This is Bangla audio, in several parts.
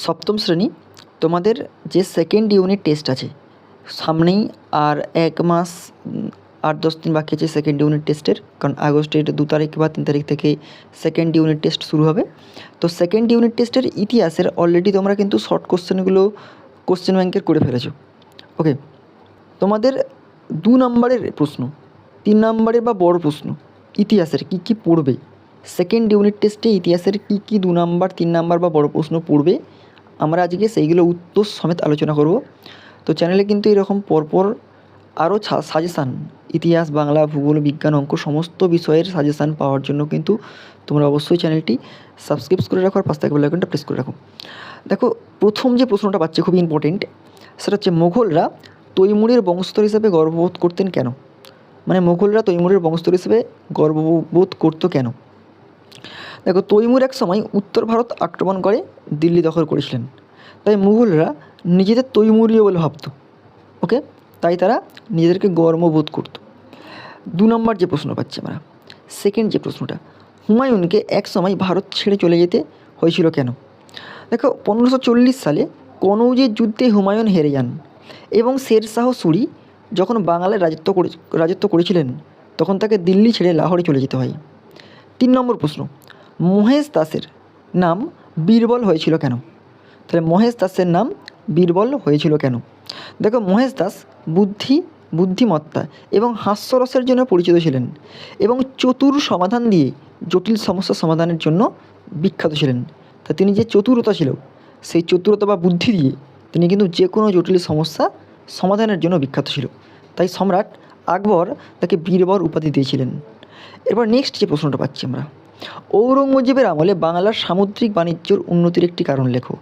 সপ্তম শ্রেণি, তোমাদের যে সেকেন্ড ইউনিট টেস্ট আছে, সামনেই আর এক মাস আট দশ দিন বাকি আছে সেকেন্ড ইউনিট টেস্টের কারণ আগস্টের দু তারিখ বা তিন তারিখ থেকে সেকেন্ড ইউনিট টেস্ট শুরু হবে। তো সেকেন্ড ইউনিট টেস্টের ইতিহাসের অলরেডি তোমরা কিন্তু শর্ট কোশ্চেনগুলো কোশ্চেন ব্যাংকের করে ফেলেছো। ওকে তোমাদের দু নম্বরের প্রশ্ন, তিন নম্বরের বা বড় প্রশ্ন, ইতিহাসের কী কী পড়বে? সেকেন্ড ইউনিট টেস্টে ইতিহাসের কী কী দু নাম্বার, তিন নাম্বার বা বড় প্রশ্ন পড়বে? আমরা আজকে সেইগুলো উত্তর সমেত আলোচনা করব। তো চ্যানেলে কিন্তু এরকম পরপর আরও সাজেশান ইতিহাস, বাংলা, ভূগোল, বিজ্ঞান, অঙ্ক সমস্ত বিষয়ের সাজেশান পাওয়ার জন্য কিন্তু তোমরা অবশ্যই চ্যানেলটি সাবস্ক্রাইব করে রাখো আর পাঁচ থেকে বেল আইকনটা প্রেস করে রাখো। দেখো, প্রথম যে প্রশ্নটা পাচ্ছে খুবই ইম্পর্টেন্ট সেটা হচ্ছে, মোঘলরা তৈমুরের বংশধর হিসেবে গর্ববোধ করতেন কেন? মানে মোঘলরা তৈমুরের বংশধর হিসেবে গর্ববোধ করতো কেন? দেখো, তৈমুর এক সময় উত্তর ভারত আক্রমণ করে দিল্লি দখল করেছিলেন। তাই মুঘলরা নিজেদের তৈমুরীয় বলে ভাবতো, ওকে? তাই তারা নিজেদেরকে গর্ববোধ করতো। দু নম্বর যে প্রশ্ন পাচ্ছি আমরা সেকেন্ড যে প্রশ্নটা, হুমায়ুনকে এক সময় ভারত ছেড়ে চলে যেতে হয়েছিল কেন? দেখো, পনেরোশো সালে কনৌজের যুদ্ধে হুমায়ুন হেরে যান এবং শেরশাহ সুরি যখন বাংলায় রাজত্ব করে, রাজত্ব করেছিলেন, তখন তাকে দিল্লি ছেড়ে লাহোরে চলে যেতে হয়। তিন নম্বর প্রশ্ন মহেশ দাসের নাম বীরবল হয়েছিল কেন? তাহলে মহেশ দাসের নাম বীরবল হয়েছিল কেন? দেখো, মহেশ দাস বুদ্ধি, বুদ্ধিমত্তা এবং হাস্যরসের জন্য পরিচিত ছিলেন এবং চতুর সমাধান দিয়ে জটিল সমস্যা সমাধানের জন্য বিখ্যাত ছিলেন। তা তিনি যে চতুরতা ছিল, সেই চতুরতা বা বুদ্ধি দিয়ে তিনি কিন্তু যে কোনো জটিল সমস্যা সমাধানের জন্য বিখ্যাত ছিল। তাই সম্রাট আকবর তাকে বীরবর উপাধি দিয়েছিলেন। এরপর নেক্সট যে প্রশ্নটা পাচ্ছি আমরা। ঔরঙ্গজেবের আমলে বাংলার সামুদ্রিক বাণিজ্যর উন্নতির একটি কারণ লেখো।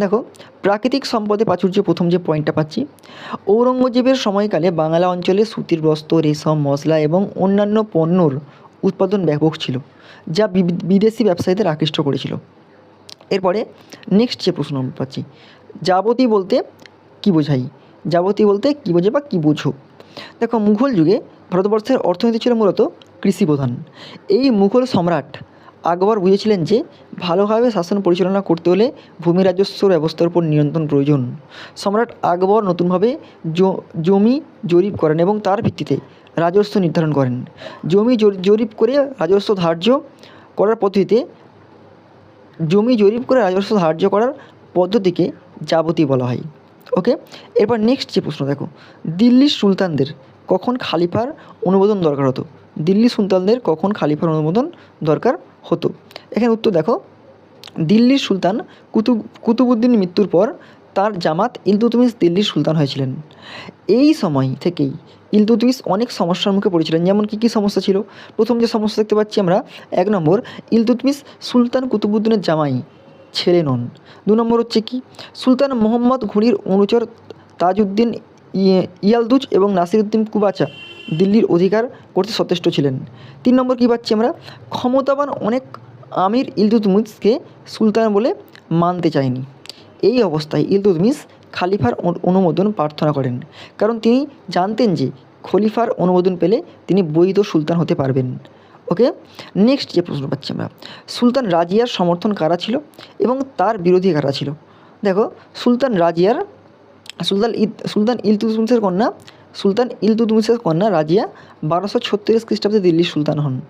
দেখো, প্রাকৃতিক সম্পদে প্রাচুর্য প্রথম যে পয়েন্টটা পাচ্ছি, ঔরঙ্গজেবের সময়কালে বাংলা অঞ্চলে সুতির বস্ত্র, রেশম, মশলা এবং অন্যান্য পণ্যর উৎপাদন ব্যাপক ছিল, যা বিদেশি ব্যবসায়ীদের আকৃষ্ট করেছিল। এরপরে নেক্সট যে প্রশ্ন আমরা পাচ্ছি, যাবতী বলতে কী বোঝাই? যাবতী বলতে কী বোঝে বা কী বোঝো? দেখো, মুঘল যুগে ভারতবর্ষের অর্থনীতি ছিল মূলত কৃষি প্রধান এই মুঘল সম্রাট আকবর বুঝেছিলেন যে, ভালোভাবে শাসন পরিচালনা করতে হলে ভূমি রাজস্ব ব্যবস্থার উপর নিয়ন্ত্রণ প্রয়োজন। সম্রাট আকবর নতুনভাবে জমি জরিপ করেন এবং তার ভিত্তিতে রাজস্ব নির্ধারণ করেন। জমি জরিপ করে রাজস্ব ধার্য করার পদ্ধতিতে, জমি জরিপ করে রাজস্ব ধার্য করার পদ্ধতিকে যাবতী বলা হয়। ওকে? এরপর নেক্সট যে প্রশ্ন দেখো। দিল্লির সুলতানদের কখন খালিফার অনুমোদন দরকার হতো? দিল্লি সুলতানদের কখন খালিফার অনুমোদন দরকার হতো? এখানে উত্তর দেখো। দিল্লির সুলতান কুতুব কুতুবুদ্দিন মৃত্যুর পর তার জামাত ইলতুতমিশ দিল্লির সুলতান হয়েছিলেন। এই সময় থেকেই ইলতুতমিশ অনেক সমস্যার মুখে পড়েছিলেন। যেমন কী কী সমস্যা ছিল? প্রথম যে সমস্যা দেখতে পাচ্ছি আমরা, এক নম্বর ইলতুতমিশ সুলতান কুতুবুদ্দিনের জামাই ছেলে নন। দু নম্বর হচ্ছে কি? সুলতান মোহাম্মদ ঘুরির অনুচর তাজউদ্দিন ইয়ে- ইয়ালদুজ এবং নাসিরউদ্দিন কুবাচা দিল্লির অধিকার করতে সচেষ্ট ছিলেন। তিন নম্বর কী পাচ্ছি আমরা? ক্ষমতাবান অনেক আমির ইলতুতমিশকে সুলতান বলে মানতে চায়নি। এই অবস্থায় ইলতুতমিশ খালিফার অনু- অনুমোদন প্রার্থনা করেন। কারণ তিনি জানতেন যে খলিফার অনুমোদন পেলে তিনি বৈধ সুলতান হতে পারবেন। ওকে? নেক্সট যে প্রশ্ন পাচ্ছি আমরা। সুলতান রাজিয়ার সমর্থন কারা ছিল এবং তার বিরোধী কারা ছিল? দেখো, সুলতান রাজিয়ার, সুলতান ইদ, সুলতান ইলতুতমিশের কন্যা সুলতান ইলতুতমিশের কন্যা রাজিয়া বারোশো ছত্রিশ খ্রিস্টাব্দে দিল্লির সুলতান হন।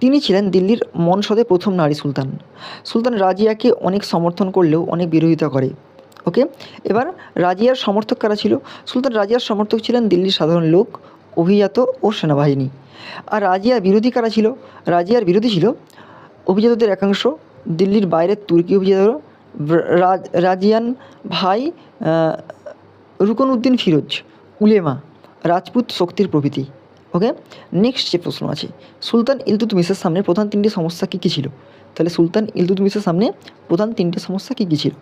তিনি ছিলেন দিল্লির মনসদে প্রথম নারী সুলতান। সুলতান রাজিয়াকে অনেক সমর্থন করলেও অনেক বিরোধিতা করে। ওকে? এবার রাজিয়ার সমর্থক কারা ছিল? সুলতান রাজিয়ার সমর্থক ছিলেন দিল্লির সাধারণ লোক অভিজাত ও সেনাবাহিনী। আর রাজিয়ার বিরোধী কারা ছিল? রাজিয়ার বিরোধী ছিল অভিজাতদের একাংশ দিল্লির বাইরের তুর্কি অভিজাত রাজিয়ান ভাই আহ, রুকনউদ্দিন ফিরোজ উলেমা। রাজপুত শক্তির প্রভৃতি। ওকে নেক্সট যে প্রশ্ন আছে, সুলতান ইলতুতমিশের সামনে প্রধান তিনটি সমস্যা কী কী ছিল? তাহলে সুলতান ইলতুতমিশের সামনে প্রধান তিনটি সমস্যা কী কী ছিল?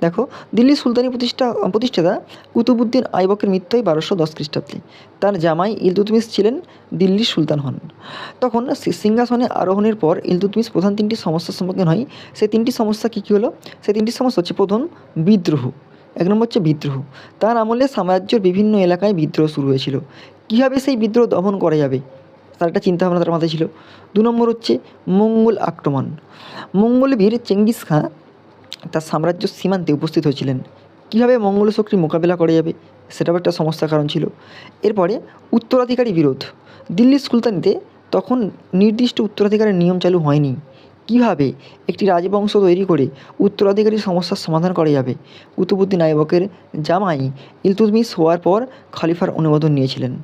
দেখো দিল্লির সুলতানি প্রতিষ্ঠা, প্রতিষ্ঠাতা কুতুবুদ্দিন আইবকের মৃত্যু হয় বারোশো দশ খ্রিস্টাব্দে। তার জামাই ইলতুতমিশ ছিলেন দিল্লির সুলতান হন। তখন সিংহাসনে আরোহণের পর ইলতুতমিশ প্রধান তিনটি সমস্যার সম্মুখীন হয়। সেই তিনটি সমস্যা কী কী হলো? সেই তিনটি সমস্যা হচ্ছে প্রথম, বিদ্রোহ। এক নম্বর হচ্ছে বিদ্রোহ। তার আমলে সাম্রাজ্যের বিভিন্ন এলাকায় বিদ্রোহ শুরু হয়েছিল। কীভাবে সেই বিদ্রোহ দমন করা যাবে? তার একটা চিন্তাভাবনা তার মাথায় ছিল। দু নম্বর হচ্ছে মঙ্গল আক্রমণ। মঙ্গল বীর চেঙ্গিস খাঁ তার সাম্রাজ্য সীমান্তে উপস্থিত হয়েছিলেন। কীভাবে মঙ্গল শক্তির মোকাবেলা করা যাবে সেটাও একটা সমস্যার কারণ ছিল। এরপরে উত্তরাধিকারী বিরোধ। দিল্লির সুলতানিতে তখন নির্দিষ্ট উত্তরাধিকারের নিয়ম চালু হয়নি। কীভাবে একটি রাজবংশ তৈরি করে উত্তরাধিকারী সমস্যার সমাধান করা যাবে? কুতুবুদ্দিন আইবকের জামাই ইলতুৎমিশ হওয়ার পর খালিফার অনুমোদন নিয়েছিলেন।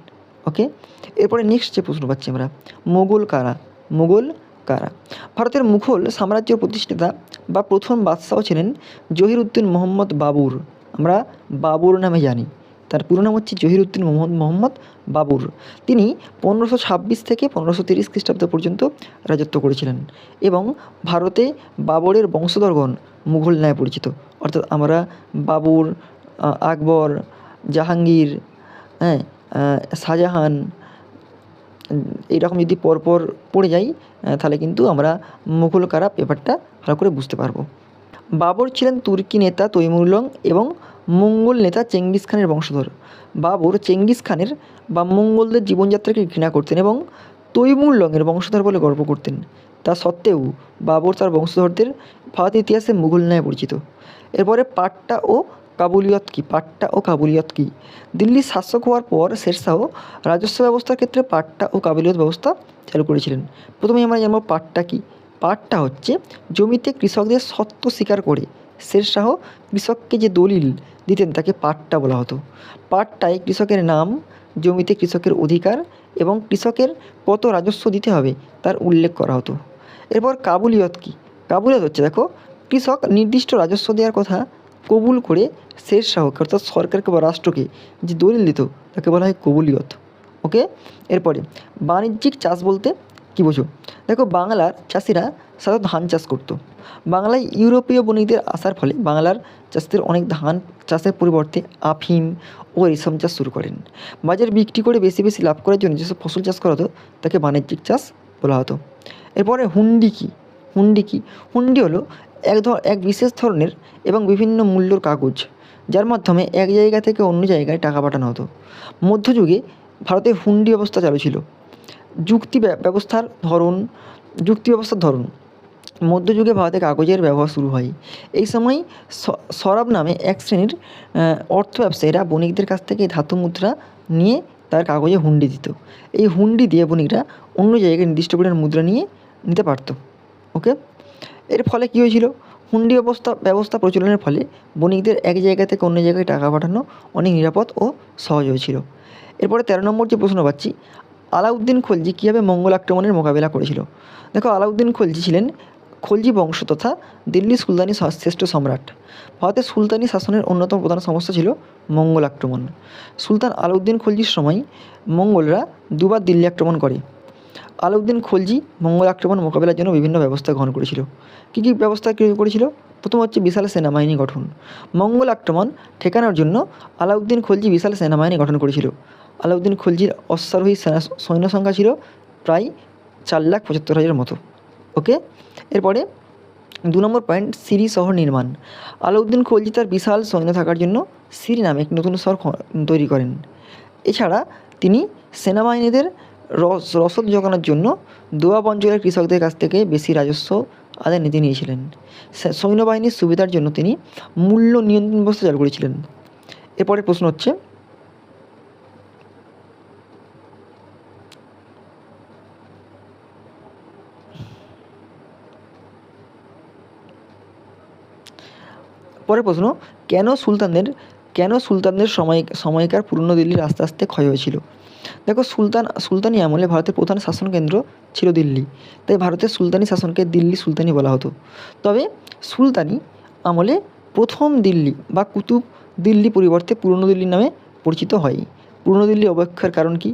ওকে? এরপরে নেক্সট যে প্রশ্ন পাচ্ছি আমরা। মোগল কারা? মোগল কারা? ভারতের মুঘল সাম্রাজ্যের প্রতিষ্ঠাতা বা প্রথম বাদশাহ ছিলেন জহিরুদ্দিন মোহাম্মদ বাবুর। আমরা বাবুর নামে জানি। তার পুরো নাম হচ্ছে জহিরুদ্দিন মোহাম্মদ মোহাম্মদ বাবুর। তিনি পনেরোশো ছাব্বিশ থেকে পনেরোশো তিরিশ খ্রিস্টাব্দ পর্যন্ত রাজত্ব করেছিলেন এবং ভারতে বাবরের বংশধরগণ মুঘল ন্যায় পরিচিত। অর্থাৎ আমরা বাবর আকবর, জাহাঙ্গীর হ্যাঁ শাহজাহান এইরকম যদি পরপর পড়ে যাই তাহলে কিন্তু আমরা মুঘল কারা ব্যাপারটা ভালো করে বুঝতে পারব। বাবর ছিলেন তুর্কি নেতা তৈমুরলং এবং মঙ্গল নেতা চেঙ্গিস খানের বংশধর। বাবর চেঙ্গিস খানের বা মঙ্গলদের জীবনযাত্রাকে ঘৃণা করতেন এবং তৈমুরলংয়ের বংশধর বলে গর্ব করতেন। তা সত্ত্বেও বাবর তার বংশধরদের ভারত ইতিহাসে মুঘল ন্যায় পরিচিত। এরপরে পাট্টা ও কাবুলিয়ত কি? পাট্টা ও কাবুলিয়ত কি? দিল্লির শাসক হওয়ার পর শেরশাহ রাজস্ব ব্যবস্থার ক্ষেত্রে পাট্টা ও কাবুলিয়ত ব্যবস্থা চালু করেছিলেন। প্রথমেই আমরা জানব পাট্টা কি? পাট্টা হচ্ছে জমিতে কৃষকদের সত্ত্ব স্বীকার করে শেরশাহ কৃষককে যে দলিল দিতেন তাকে পাট্টা বলা হতো। পাট্টায় কৃষকের নাম, জমিতে কৃষকের অধিকার এবং কৃষকের কত রাজস্ব দিতে হবে তার উল্লেখ করা হতো। এরপর কাবুলিয়ত কী? কাবুলিয়ত হচ্ছে, দেখো, কৃষক নির্দিষ্ট রাজস্ব দেওয়ার কথা কবুল করে শেরশাহকে অর্থাৎ সরকারকে বা রাষ্ট্রকে যে দলিল দিত, তাকে বলা হয় কবুলিয়ত। ওকে? এরপরে, বাণিজ্যিক চাষ বলতে কী বোঝো দেখো, বাংলার চাষিরা সাধারণত ধান চাষ করতো। বাংলায় ইউরোপীয় বণিকদের আসার ফলে বাংলার চাষিদের অনেক ধান চাষের পরিবর্তে আফিম ও রেশম চাষ শুরু করেন। বাজারে বিক্রি করে বেশি বেশি লাভ করার জন্য যেসব ফসল চাষ করা হতো, তাকে বাণিজ্যিক চাষ বলা হতো। এরপরে হুন্ডি কী? হুন্ডি কী? হুন্ডি হলো এক ধর, এক বিশেষ ধরনের এবং বিভিন্ন মূল্যর কাগজ, যার মাধ্যমে এক জায়গা থেকে অন্য জায়গায় টাকা পাঠানো হতো। মধ্যযুগে ভারতে হুন্ডি ব্যবস্থা চালু ছিল। যুক্তি ব্যবস্থার ধরন, যুক্তি ব্যবস্থার ধরন। মধ্যযুগে ভারতে কাগজের ব্যবহার শুরু হয়। এই সময় সরাব নামে এক শ্রেণির অর্থ ব্যবসায়ীরা বণিকদের কাছ থেকে ধাতু মুদ্রা নিয়ে তার কাগজে হুন্ডি দিত। এই হুন্ডি দিয়ে বণিকরা অন্য জায়গায় নির্দিষ্ট পরিমাণ মুদ্রা নিয়ে নিতে পারতো। ওকে? এর ফলে কী হয়েছিল? হুন্ডি ব্যবস্থা ব্যবস্থা প্রচলনের ফলে বণিকদের এক জায়গা থেকে অন্য জায়গায় টাকা পাঠানো অনেক নিরাপদ ও সহজ হয়েছিল। এরপরে তেরো নম্বর যে প্রশ্ন পাচ্ছি আলাউদ্দিন খলজি কীভাবে মঙ্গল আক্রমণের মোকাবেলা করেছিল? দেখো, আলাউদ্দিন খলজি ছিলেন খলজি বংশ তথা দিল্লি সুলতানি শ্রেষ্ঠ সম্রাট। ভারতের সুলতানি শাসনের অন্যতম প্রধান সমস্যা ছিল মঙ্গল আক্রমণ। সুলতান আলাউদ্দিন খলজির সময় মঙ্গলরা দুবার দিল্লি আক্রমণ করে। আলাউদ্দিন খলজি মঙ্গল আক্রমণ মোকাবেলার জন্য বিভিন্ন ব্যবস্থা গ্রহণ করেছিল। কী কী ব্যবস্থা করেছিল? প্রথম হচ্ছে বিশাল সেনাবাহিনী গঠন। মঙ্গল আক্রমণ ঠেকানোর জন্য আলাউদ্দিন খলজি বিশাল সেনাবাহিনী গঠন করেছিল। আলাউদ্দিন খলজির অশ্বারোহী সেনা সৈন্য সংখ্যা ছিল প্রায় চার লাখ পঁচাত্তর হাজারের মতো। ওকে? এরপরে দু নম্বর পয়েন্ট, সিরি শহর নির্মাণ। আলাউদ্দিন খলজি তার বিশাল সৈন্য থাকার জন্য সিরি নামে একটি নতুন শহর তৈরি করেন। এছাড়া তিনি সেনাবাহিনীদের রস রসদ জোগানোর জন্য দোয়াব অঞ্চলের কৃষকদের কাছ থেকে বেশি রাজস্ব আদায় নীতি নিয়েছিলেন। সৈন্যবাহিনীর সুবিধার জন্য তিনি মূল্য নিয়ন্ত্রণ ব্যবস্থা চালু করেছিলেন। এরপরে প্রশ্ন হচ্ছে পরের প্রশ্ন, কেন সুলতানদের কেন সুলতানদের সময়, সময়কার পুরনো দিল্লির আস্তে আস্তে ক্ষয় হয়েছিল? দেখো, সুলতান, সুলতানি আমলে ভারতের প্রধান শাসন কেন্দ্র ছিল দিল্লি। তাই ভারতের সুলতানি শাসনকে দিল্লি সুলতানি বলা হতো। তবে সুলতানি আমলে প্রথম দিল্লি বা কুতুব দিল্লি পরিবর্তে পুরনো দিল্লি নামে পরিচিত হয় পুরনো দিল্লি অবক্ষয়ের কারণ কি?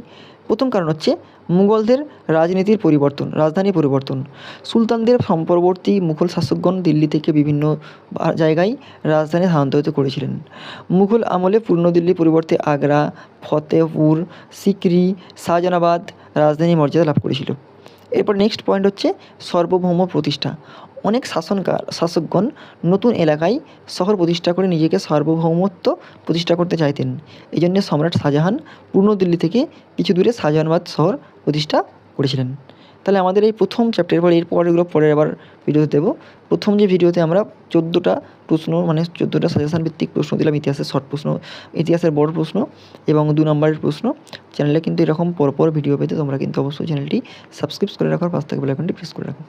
প্রথম কারণ হচ্ছে মুঘলদের রাজনীতির পরিবর্তন, রাজধানী পরিবর্তন। সুলতানদের সম্পরবর্তী মুঘল শাসকগণ দিল্লি থেকে বিভিন্ন জায়গায় রাজধানী স্থানান্তরিত করেছিলেন। মুঘল আমলে পূর্ণ দিল্লির পরিবর্তে আগ্রা, ফতেহপুর, সিকরি, শাহজাহানাবাদ রাজধানী মর্যাদা লাভ করেছিল। এরপর নেক্সট পয়েন্ট হচ্ছে সার্বভৌম প্রতিষ্ঠা। অনেক শাসনকার শাসকগণ নতুন এলাকায় শহর প্রতিষ্ঠা করে নিজেকে সার্বভৌমত্ব প্রতিষ্ঠা করতে চাইতেন। এই জন্য সম্রাট শাহজাহান পূর্ণ দিল্লি থেকে কিছু দূরে শাহজাহানবাদ শহর প্রতিষ্ঠা করেছিলেন। তাহলে আমাদের এই প্রথম চ্যাপ্টারের পর, এর পরেরগুলো পরের আবার ভিডিওতে দেবো। প্রথম যে ভিডিওতে আমরা চোদ্দোটা প্রশ্ন মানে চোদ্দোটা সাজেশান ভিত্তিক প্রশ্ন দিলাম, ইতিহাসের শর্ট প্রশ্ন, ইতিহাসের বড় প্রশ্ন এবং দু নম্বরের প্রশ্ন। চ্যানেলে কিন্তু এরকম পরপর ভিডিও পেতে তোমরা কিন্তু অবশ্যই চ্যানেলটি সাবস্ক্রাইব করে রাখার পাশ থেকে বেলাইকনটি প্রেস করে রাখো।